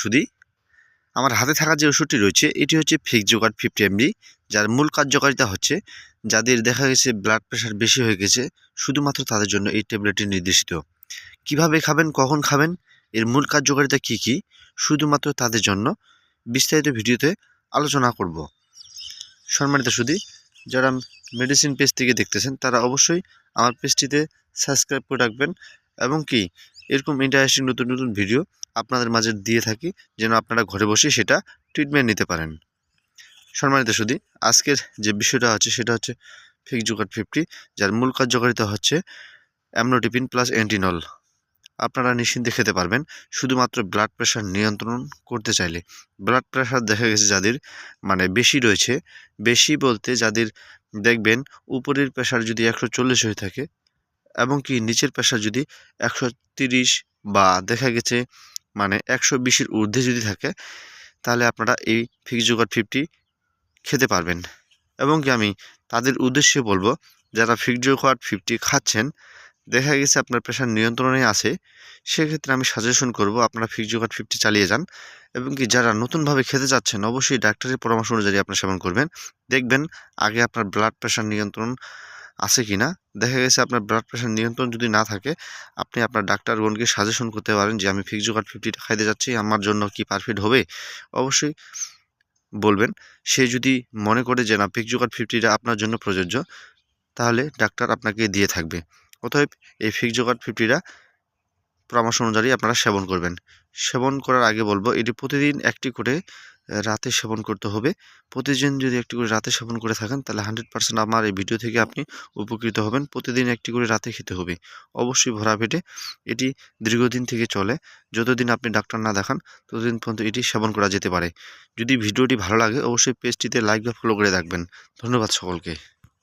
শুধু আমার হাতে থাকা যে ওষুধটি রয়েছে, এটি হচ্ছে ফিক্সজোগার ফিফটি এমজি যার মূল কার্যকারিতা হচ্ছে যাদের দেখা গেছে ব্লাড প্রেশার বেশি হয়ে গেছে, শুধুমাত্র তাদের জন্য এই ট্যাবলেটটি নির্দেশিত। কীভাবে খাবেন, কখন খাবেন, এর মূল কার্যকারিতা কী কী, শুধুমাত্র তাদের জন্য বিস্তারিত ভিডিওতে আলোচনা করব। সম্মানিত সুদি যারা মেডিসিন পেজ থেকে দেখতেছেন, তারা অবশ্যই আমার পেজটিতে সাবস্ক্রাইব করে রাখবেন এবং কি এরকম ইন্টারেস্টিং নতুন নতুন ভিডিও আপনাদের মাঝে দিয়ে থাকি, যেন আপনারা ঘরে বসে সেটা ট্রিটমেন্ট নিতে পারেন। সম্মানিত সুদী আজকের যে বিষয়টা আছে সেটা হচ্ছে ফিক্সজোকার ফিফটি যার মূল কার্যকারিতা হচ্ছে অ্যামনোটিপিন প্লাস অ্যান্টিনল আপনারা নিশ্চিন্তে খেতে পারবেন, শুধুমাত্র ব্লাড প্রেশার নিয়ন্ত্রণ করতে চাইলে। ব্লাড প্রেশার দেখা গেছে যাদের মানে বেশি রয়েছে, বেশি বলতে যাদের দেখবেন, উপরের প্রেশার যদি একশো চল্লিশ হয়ে থাকে এবং কি নিচের প্রেশার যদি একশো তিরিশ বা দেখা গেছে মানে একশো বিশের ঊর্ধ্বে যদি থাকে, তাহলে আপনারা এই ফিক্সজোগার ফিফটি খেতে পারবেন। এবং কি আমি তাদের উদ্দেশ্যে বলব, যারা ফিক্সজোগার ফিফটি খাচ্ছেন, দেখা গেছে আপনার প্রেশার নিয়ন্ত্রণে আছে, সেক্ষেত্রে আমি সাজেশন করব আপনারা ফিক্সজোগার ফিফটি চালিয়ে যান। এবং কি যারা নতুনভাবে খেতে যাচ্ছেন অবশ্যই ডাক্তারের পরামর্শ অনুযায়ী আপনার সেবন করবেন। দেখবেন আগে আপনার ব্লাড প্রেশার নিয়ন্ত্রণ আছে কি না দেখা গেছে আপনার ব্লাড প্রেশার নিয়ন্ত্রণ যদি না থাকে, আপনি আপনার ডাক্তারগণকে সাজেশন করতে পারেন যে, আমি ফিক্সজোগার ফিফটিটা খাইতে যাচ্ছি, আমার জন্য কি পারফেক্ট হবে? অবশ্যই বলবেন। সে যদি মনে করে যে, না ফিক্সজোগার ফিফটিটা আপনার জন্য প্রযোজ্য, তাহলে ডাক্তার আপনাকে দিয়ে থাকবে। অতএব এই ফিক্সজোগার ফিফটিটা পরামর্শ অনুযায়ী আপনারা সেবন করবেন। সেবন করার আগে বলব, এটি প্রতিদিন একটি করে রাতে সেবন করতে হবে। প্রতিদিন যদি একটি করে রাতে সেবন করে থাকেন, তাহলে হান্ড্রেড পার্সেন্ট আমার এই ভিডিও থেকে আপনি উপকৃত হবেন। প্রতিদিন একটি করে রাতে খেতে হবে। অবশ্যই ভরা পেটে। এটি দীর্ঘদিন থেকে চলে। যতদিন আপনি ডাক্তার না দেখান, ততদিন পর্যন্ত এটি সেবন করা যেতে পারে। যদি ভিডিওটি ভালো লাগে, অবশ্যই পেজটিতে লাইক বা ফলো করে রাখবেন। ধন্যবাদ সকলকে।